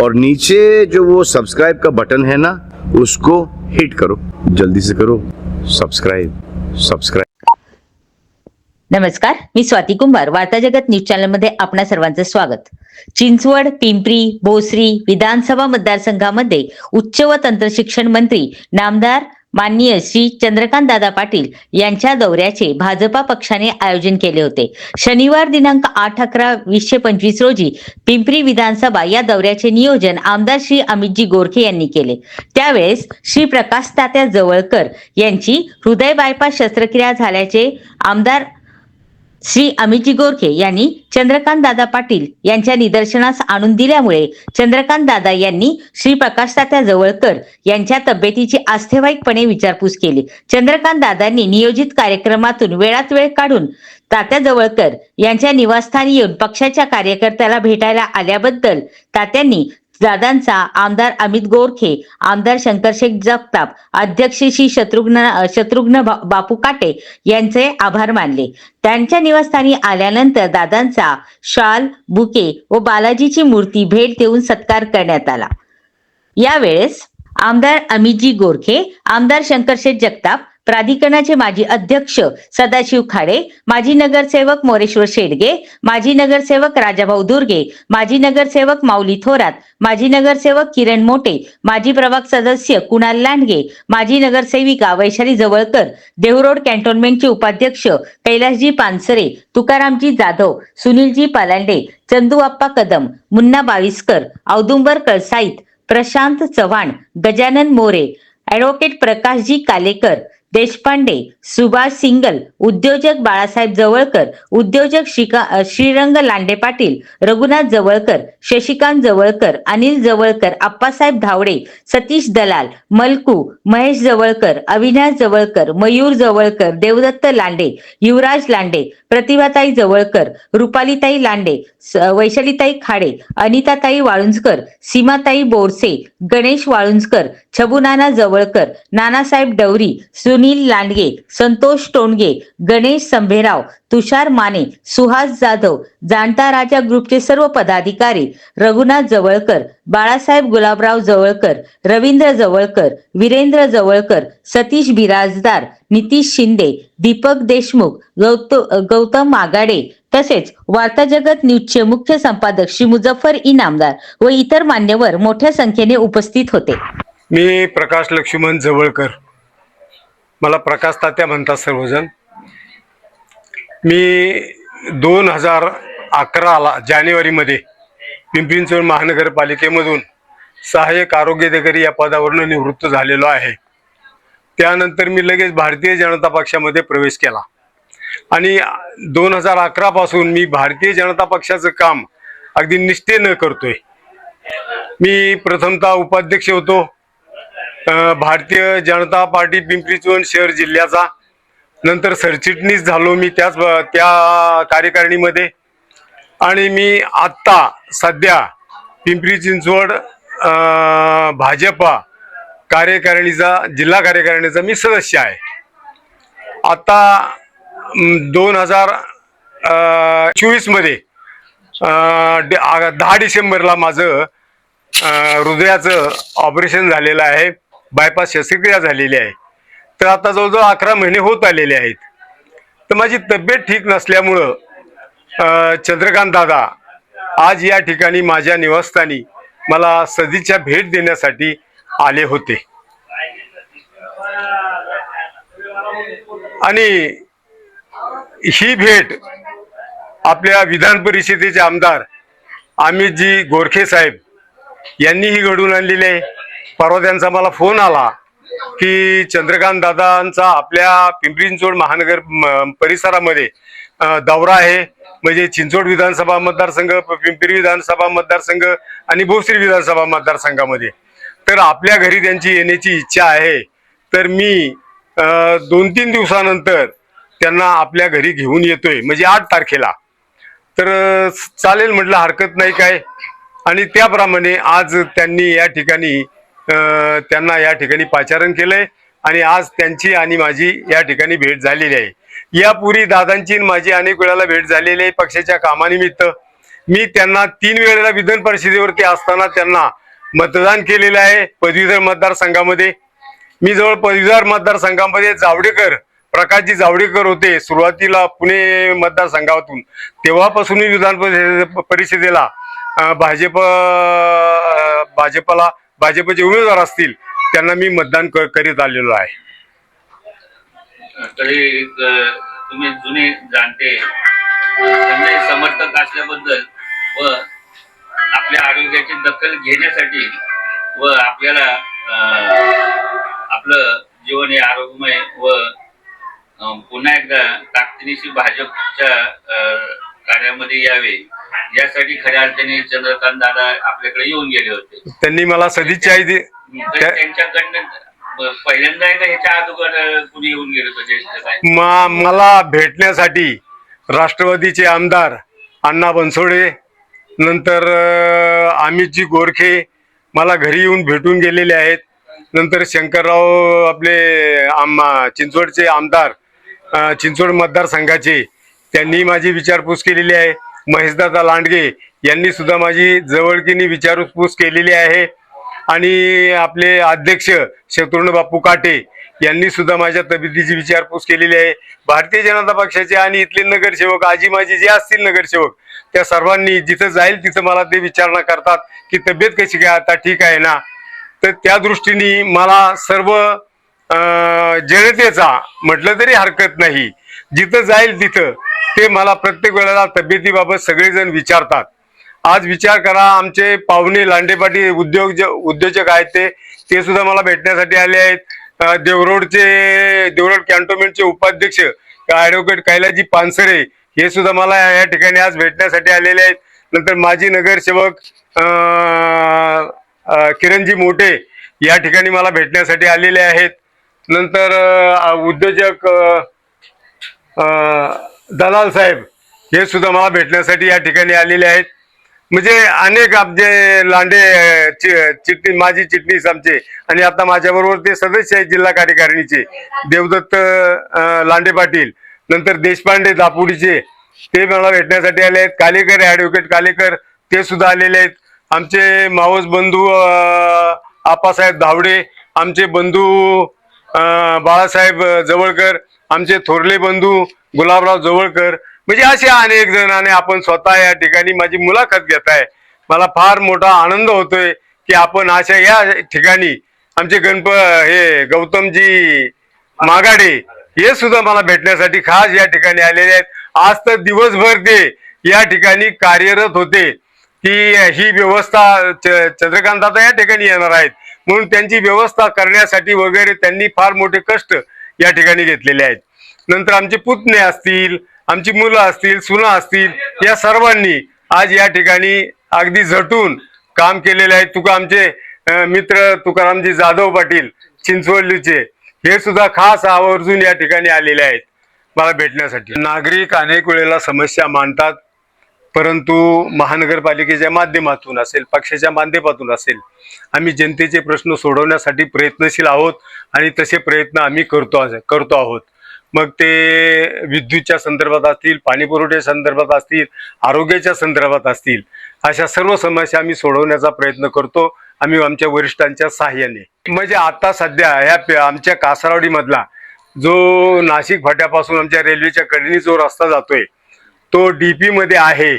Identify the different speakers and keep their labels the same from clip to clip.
Speaker 1: और नीचे जो वो सब्सक्राइब का बटन है ना उसको हिट करो। जल्दी से करो। सब्सक्राइब सब्सक्राइब
Speaker 2: नमस्कार मी स्वाती कुंभार वार्ता जगत न्यूज चॅनलमध्ये आपणा सर्वांचं स्वागत. चिंचवड पिंपरी भोसरी विधानसभा मतदारसंघामध्ये उच्च व तंत्र शिक्षण मंत्री नामदार माननीय श्री चंद्रकांत दादा पाटील यांच्या दौऱ्याचे भाजपा पक्षाने आयोजन केले होते. शनिवार दिनांक आठ अकरा वीसशे पंचवीस रोजी पिंपरी विधानसभा या दौऱ्याचे नियोजन आमदार श्री अमितजी गोरखे यांनी केले. त्यावेळेस श्री प्रकाश तात्या जवळकर यांची हृदय बायपास शस्त्रक्रिया झाल्याचे आमदार श्री अमितजी गोरखे यांनी चंद्रकांत दादा पाटील यांच्या निदर्शनास आणून दिल्यामुळे चंद्रकांत दादा यांनी श्री प्रकाश तात्या जवळकर यांच्या तब्येतीची आस्थेवाईकपणे विचारपूस केली. चंद्रकांत दादांनी नियोजित कार्यक्रमातून वेळात वेळ काढून तात्या जवळकर यांच्या निवासस्थानी येऊन पक्षाच्या कार्यकर्त्याला भेटायला आल्याबद्दल तात्यांनी दादांचा आमदार अमित गोरखे आमदार शंकरशेठ जगताप अध्यक्ष श्री शत्रुघ्न शत्रुघ्न बापू काटे यांचे आभार मानले. त्यांच्या निवासस्थानी आल्यानंतर दादांचा शाल बुके व बालाजीची मूर्ती भेट देऊन सत्कार करण्यात आला. यावेळेस आमदार अमितजी गोरखे आमदार शंकरशेठ जगताप प्राधिकरणाचे माजी अध्यक्ष सदाशिव खाडे माजी नगरसेवक मोरेश्वर शेडगे माजी नगरसेवक राजाभाऊ दुर्गे माजी नगरसेवक माऊली थोरात माजी नगरसेवक किरण मोटे माजी प्रभाग सदस्य कुणाल लांडगे माजी नगरसेविका वैशाली जवळकर देहरोड कॅन्टोन्मेंटचे उपाध्यक्ष कैलासजी पानसरे तुकारामजी जाधव सुनीलजी पालांडे चंदूआप्पा कदम मुन्ना बाविस्कर औदुंबर कळसाईत प्रशांत चव्हाण गजानन मोरे ॲडव्होकेट प्रकाशजी कालेकर देशपांडे सुभाष सिंगल उद्योजक बाळासाहेब जवळकर उद्योजक श्रीका श्रीरंग लांडे पाटील रघुनाथ जवळकर शशिकांत जवळकर अनिल जवळकर आप्पासाहेब धावडे सतीश दलाल मलकू महेश जवळकर अविनाश जवळकर मयूर जवळकर देवदत्त लांडे युवराज लांडे प्रतिभाताई जवळकर रुपालीताई लांडे वैशालीताई खाडे अनिताताई वाळुंजकर सीमाताई बोरसे गणेश वाळुंजकर छबुनाना जवळकर नानासाहेब डवरी सुनील लांडगे संतोष टोणगे गणेश संभेराव तुषार माने सुहास जाधव जाणता राजा ग्रुपचे सर्व पदाधिकारी रघुनाथ जवळकर बाळासाहेब गुलाबराव जवळकर रवींद्र जवळकर वीरेंद्र जवळकर सतीश बिराजदार नितीश शिंदे दीपक देशमुख गौत गौतम आगाडे तसेच वार्ता जगत न्यूजचे मुख्य संपादक श्री मुझफ्फर इनामदार व इतर मान्यवर मोठ्या संख्येने उपस्थित होते.
Speaker 3: मी प्रकाश लक्ष्मण जवळकर. मला प्रकाश तात्या म्हणतात सर्वजण. मी दोन हजार अकराला जानेवारीमध्ये पिंपरी चिंचवड महानगरपालिकेमधून सहाय्यक आरोग्याधिकारी या पदावरून निवृत्त झालेलो आहे. त्यानंतर मी लगेच भारतीय जनता पक्षामध्ये प्रवेश केला. आणि दोन हजार अकरापासून मी भारतीय जनता पक्षाचं काम अगदी निष्ठेनं करतोय. मी प्रथमतः उपाध्यक्ष होतो. भारतीय जनता पार्टी पिंपरी चिंचवड शहर जिल्ह्याचा. नंतर सरचिटणीस झालो मी त्याच त्या कार्यकारिणीमध्ये. आणि मी आत्ता सध्या पिंपरी चिंचवड भाजपा कार्यकारिणीचा जिल्हा कार्यकारिणीचा मी सदस्य आहे. आता दोन हजार चोवीसमध्ये दहा डिसेंबरला माझं हृदयाचं ऑपरेशन झालेलं आहे. बायपास शस्त्रक्रिया झालेली आहे. तर आता जवळजवळ अकरा महिने होत आलेले आहेत. तर माझी तब्येत ठीक नसल्यामुळं चंद्रकांत दादा आज या ठिकाणी माझ्या निवासस्थानी मला सदीच्या भेट देण्यासाठी आले होते. आणि ही भेट आपल्या विधान परिषदेचे आमदार अमितजी गोरखे साहेब यांनीही घडून आणलेली आहे. परवा त्यांचा मला फोन आला की चंद्रकांत दादांचा आपल्या पिंपरी चिंचवड महानगर म, परिसरामध्ये दौरा आहे. म्हणजे चिंचवड विधानसभा मतदारसंघ पिंपरी विधानसभा मतदारसंघ आणि भोसरी विधानसभा मतदारसंघामध्ये. तर आपल्या घरी त्यांची येण्याची इच्छा आहे. तर मी दोन तीन दिवसानंतर त्यांना आपल्या घरी घेऊन येतोय. म्हणजे आठ तारखेला. तर चालेल म्हटलं हरकत नाही काय. आणि त्याप्रमाणे आज त्यांनी या ठिकाणी त्यांना या ठिकाणी पाचारण केलंय आणि आज त्यांची आणि माझी या ठिकाणी भेट झालेली आहे. यापूर्वी दादांची माझी अनेक वेळाला भेट झालेली आहे पक्षाच्या कामानिमित्त. मी त्यांना तीन वेळेला विधान परिषदेवरती असताना त्यांना मतदान केलेलं आहे पदवीधर मतदारसंघामध्ये. मी जवळ पदवीधर मतदारसंघामध्ये जावडेकर प्रकाशजी जावडेकर होते सुरुवातीला पुणे मतदारसंघातून. तेव्हापासून मी विधान परिषदेला भाजप भाजपला भाजपचे उमेदवार असतील त्यांना मी मतदान करीत आलेलो आहे.
Speaker 4: तरी तुम्ही जुने जाणते समर्थक असल्याबद्दल व आपल्या आरोग्याची दखल घेण्यासाठी व आपल्याला आपलं जीवन हे आरोग्यमय व पुन्हा एकदा ताकदीनिशी भाजपच्या कार्यामध्ये यावे. यासाठी खऱ्या अर्थाने चंद्रकांत दादा आपल्याकडे येऊन गेले होते.
Speaker 3: त्यांनी मला त्या-
Speaker 4: त्यांच्याकडनं ब- पहिल्यांदा आहे का ह्याच्या अगोदर कुणी येऊन गेलं होतं ज्येष्ठ काय?
Speaker 3: मा- मला भेटण्यासाठी राष्ट्रवादीचे आमदार अण्णा बनसोडे नंतर अं, अमितजी गोरखे मला घरी येऊन भेटून गेलेले आहेत. नंतर शंकरराव आपले आम चिंचवडचे आमदार अं, चिंचवड मतदारसंघाचे त्यांनी माझी विचारपूस केलेली आहे. महेशदादा लांडगे यांनी सुद्धा माझी जवळकीने विचारपूस केलेली आहे. आणि आपले अध्यक्ष शत्रुघ्न बापू काटे यांनी सुद्धा माझ्या तब्येतीची विचारपूस केलेली आहे. भारतीय जनता पक्षाचे आणि इथले नगरसेवक आजी माझी जे असतील नगरसेवक त्या सर्वांनी जिथं जाईल तिथं मला ते विचारणा करतात की तब्येत कशी काय आता ठीक आहे ना? तर त्या दृष्टीने मला सर्व जनतेचा म्हटलं तरी हरकत नाही. जिथं जाईल तिथं ते मला प्रत्येक वेळेला तब्येतीबाबत सगळेजण विचारतात. आज विचार करा आमचे पाहुणे लांडेपाटी उद्योग उद्योजक आहेत ते ते सुद्धा मला भेटण्यासाठी आले आहेत. देवरोडचे देवरोड कॅन्टोनमेंटचे उपाध्यक्ष ऍडव्होकेट कैलाजी पानसरे हे सुद्धा मला या ठिकाणी आज भेटण्यासाठी आलेले आहेत. नंतर माजी नगरसेवक किरणजी मोठे या ठिकाणी मला भेटण्यासाठी आलेले आहेत. नंतर उद्योजक दलाल साहेब हे सुद्धा मला भेटण्यासाठी या ठिकाणी आलेले आहेत. म्हणजे अनेक आमचे लांडे चि- चिटणी माझी चिटणीस आमचे आणि आता माझ्याबरोबर ते सदस्य आहेत जिल्हा कार्यकारिणीचे देवदत्त लांडे पाटील नंतर देशपांडे दापुडीचे ते मला भेटण्यासाठी आले आहेत. कालेकर ॲडव्होकेट कालेकर ते सुद्धा आलेले आहेत. आमचे मावस बंधू आपासाहेब धावडे आमचे बंधू बाळासाहेब जवळकर आमचे थोरले बंधू गुलाबराव जवळकर. म्हणजे असे अनेक जण आणि आपण स्वतः या ठिकाणी माझी मुलाखत घेत आहे मला फार मोठा आनंद होतोय की आपण अशा या ठिकाणी आमचे गणप हे गौतमजी मागाडे हे सुद्धा मला भेटण्यासाठी खास या ठिकाणी आलेले आहेत. आज तर दिवसभर ते या ठिकाणी कार्यरत होते की ही व्यवस्था च- चंद्रकांत आता या ठिकाणी येणार आहेत. म्हणून त्यांची व्यवस्था करण्यासाठी वगैरे त्यांनी फार मोठे कष्ट या ठिकाणी घेतलेले आहेत. नंतर आमचे पुतणे असतील आमची मुलं असतील सुना असतील या सर्वांनी आज या ठिकाणी अगदी झटून काम केलेले आहे तुका आमचे मित्र तुकारामजी जाधव पाटील चिंचवडलीचे हे सुद्धा खास आवर्जून या ठिकाणी आलेले आहेत मला भेटण्यासाठी. नागरिक अनेक वेळेला समस्या मांडतात परंतु महानगरपालिकेच्या माध्यमातून असेल पक्षाच्या माध्यमातून असेल आम्ही जनतेचे प्रश्न सोडवण्यासाठी प्रयत्नशील आहोत आणि तसे प्रयत्न आम्ही करतो करतो आहोत. मग ते विद्युतच्या संदर्भात असतील पाणी संदर्भात असतील आरोग्याच्या संदर्भात असतील अशा सर्व समस्या आम्ही सोडवण्याचा प्रयत्न करतो आम्ही आमच्या वरिष्ठांच्या सहाय्याने. म्हणजे आता सध्या ह्या आमच्या कासारवाडीमधला जो नाशिक फाट्यापासून आमच्या रेल्वेच्या कडेने जो रस्ता जातोय तो डीपी मध्ये आहे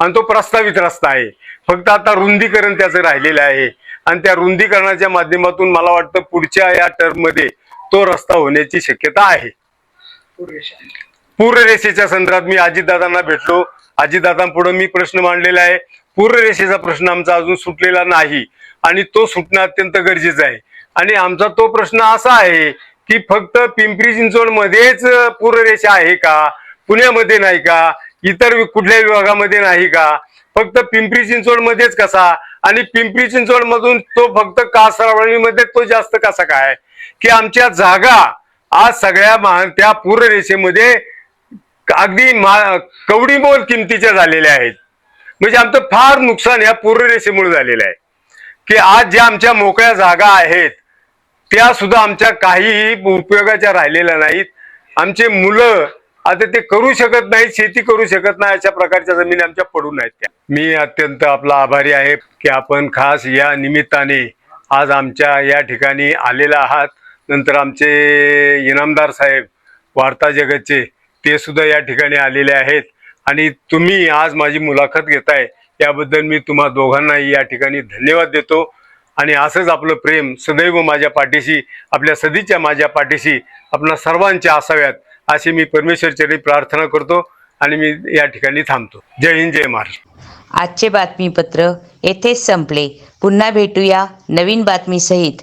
Speaker 3: आणि तो प्रस्तावित रस्ता आहे. फक्त आता रुंदीकरण त्याचं राहिलेलं आहे आणि त्या रुंदीकरणाच्या माध्यमातून मला वाटतं पुढच्या या टर्ममध्ये तो रस्ता होण्याची शक्यता आहे. पूररेषेच्या संदर्भात मी अजितदादांना भेटलो. अजितदादांपुढे मी प्रश्न मांडलेला आहे. पूररेषेचा प्रश्न आमचा अजून सुटलेला नाही आणि तो सुटणं अत्यंत गरजेचं आहे. आणि आमचा तो प्रश्न असा आहे की फक्त पिंपरी चिंचवड मध्येच पूररेषा आहे का? पुण्यामध्ये नाही का? इतर कुठल्या विभागामध्ये नाही का? फक्त पिंपरी चिंचवड मध्येच कसा? आणि पिंपरी चिंचवड मधून तो फक्त कासरावळीमध्ये तो जास्त कसा काय? की आमच्या जागा आज सगळ्या महा त्या पूररेषेमध्ये अगदी मा कवडीमोल किमतीच्या झालेल्या आहेत. म्हणजे आमचं फार नुकसान या पूररेषेमुळे झालेलं आहे. की आज ज्या आमच्या मोकळ्या जागा आहेत त्या सुद्धा आमच्या काहीही उपयोगाच्या राहिलेल्या नाहीत. आमचे मुलं आता ते करू शकत नाहीत शेती करू शकत नाही अशा प्रकारच्या जमिनी आमच्या पडून आहेत त्या. मी अत्यंत आपला आभारी आहे की आपण खास या निमित्ताने आज आमच्या या ठिकाणी आलेला आहात. नंतर आमचे इनामदार साहेब वार्ता जगतचे ते सुद्धा या ठिकाणी आलेले आहेत. आणि तुम्ही आज माझी मुलाखत घेताय याबद्दल मी तुम्हा दोघांनाही या ठिकाणी धन्यवाद देतो. आणि असंच आपलं प्रेम सदैव माझ्या पाठीशी आपल्या सदीच्या माझ्या पाठीशी आपणा सर्वांच्या असाव्यात अशी मी परमेश्वरचरी प्रार्थना करतो आणि मी या ठिकाणी थांबतो. जय हिंद जय महाराष्ट्र.
Speaker 2: आजचे बातमीपत्र येथेच संपले. पुन्हा भेटूया नवीन बातमीसहित.